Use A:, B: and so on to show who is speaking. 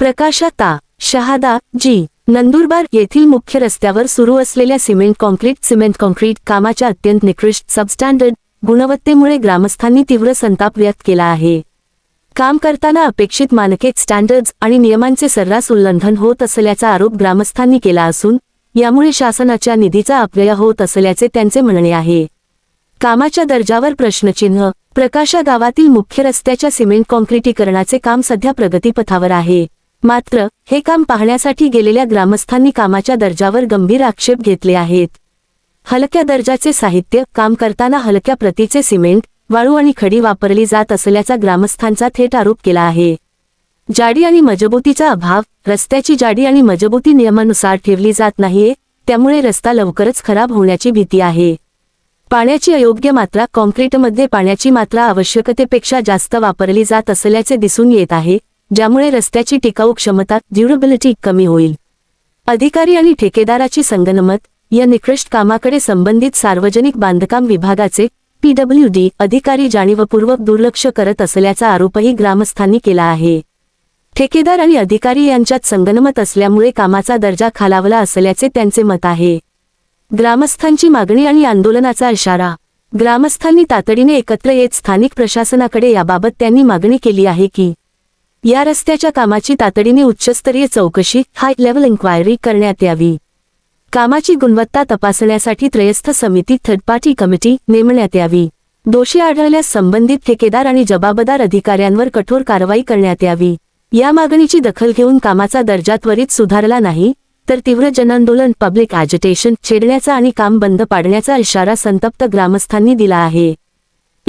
A: प्रकाशाता शहादा जी नंदुरबार येथील मुख्य रस्त्यावर सुरू असलेल्या सिमेंट कॉन्क्रीट सिमेंट कॉन्क्रीट कामाच्या अत्यंत निकृष्ट सबस्टँडर्ड गुणवत्तेमुळे ग्रामस्थांनी तीव्र संताप व्यक्त केला आहे. काम करताना अपेक्षित मानके स्टँडर्ड्स आणि नियमांचे सर्रास उल्लंघन होत असल्याचा आरोप ग्रामस्थांनी केला असून यामुळे शासनाच्या निधीचा अपव्यय होत असल्याचे त्यांचे म्हणणे आहे. कामाच्या दर्जावर प्रश्नचिन्ह प्रकाशा गावातील मुख्य रस्त्याच्या सिमेंट कॉन्क्रिटीकरणाचे काम सध्या प्रगतीपथावर आहे. मात्र हे काम पाहण्यासाठी गेलेल्या ग्रामस्थांनी कामाच्या दर्जावर गंभीर आक्षेप घेतले आहेत. हलक्या दर्जाचे साहित्य काम करताना हलक्या प्रतीचे सिमेंट वाळू आणि खडी वापरली जात असल्याचा ग्रामस्थांचा थेट आरोप केला आहे. जाडी आणि मजबूतीचा अभाव रस्त्याची जाडी आणि मजबूती नियमानुसार ठेवली जात नाहीये त्यामुळे रस्ता लवकरच खराब होण्याची भीती आहे. पाण्याची अयोग्य मात्रा कॉन्क्रीटमध्ये पाण्याची मात्रा आवश्यकतेपेक्षा जास्त वापरली जात असल्याचे दिसून येत आहे ज्यामुळे रस्त्याची टिकाऊ क्षमता ड्युरेबिलिटी कमी होईल. अधिकारी आणि ठेकेदाराची संगनमत या निकृष्ट कामाकडे संबंधित सार्वजनिक बांधकाम विभागाचे पीडब्ल्यूडी अधिकारी जाणीवपूर्वक दुर्लक्ष करत असल्याचा आरोपही ग्रामस्थांनी केला आहे. ठेकेदार आणि अधिकारी यांच्यात संगनमत असल्यामुळे कामाचा दर्जा खालावला असल्याचे त्यांचे मत आहे. ग्रामस्थांची मागणी आणि आंदोलनाचा इशारा. ग्रामस्थांनी तातडीने एकत्र येत स्थानिक प्रशासनाकडे याबाबत त्यांनी मागणी केली आहे की या रस्त्याच्या कामाची तातडीने उच्चस्तरीय चौकशी हाय लेव्हल इन्क्वायरी करण्यात यावी. कामाची गुणवत्ता तपासण्यासाठी त्रयस्थ समिती थर्ड पार्टी कमिटी नेमण्यात यावी. दोषी आढळल्यास संबंधित ठेकेदार आणि जबाबदार अधिकाऱ्यांवर कठोर कारवाई करण्यात यावी. या मागणीची दखल घेऊन कामाचा दर्जा त्वरित सुधारला नाही तर तीव्र जनआंदोलन पब्लिक ॲजिटेशन छेडण्याचा आणि काम बंद पाडण्याचा इशारा संतप्त ग्रामस्थांनी दिला आहे.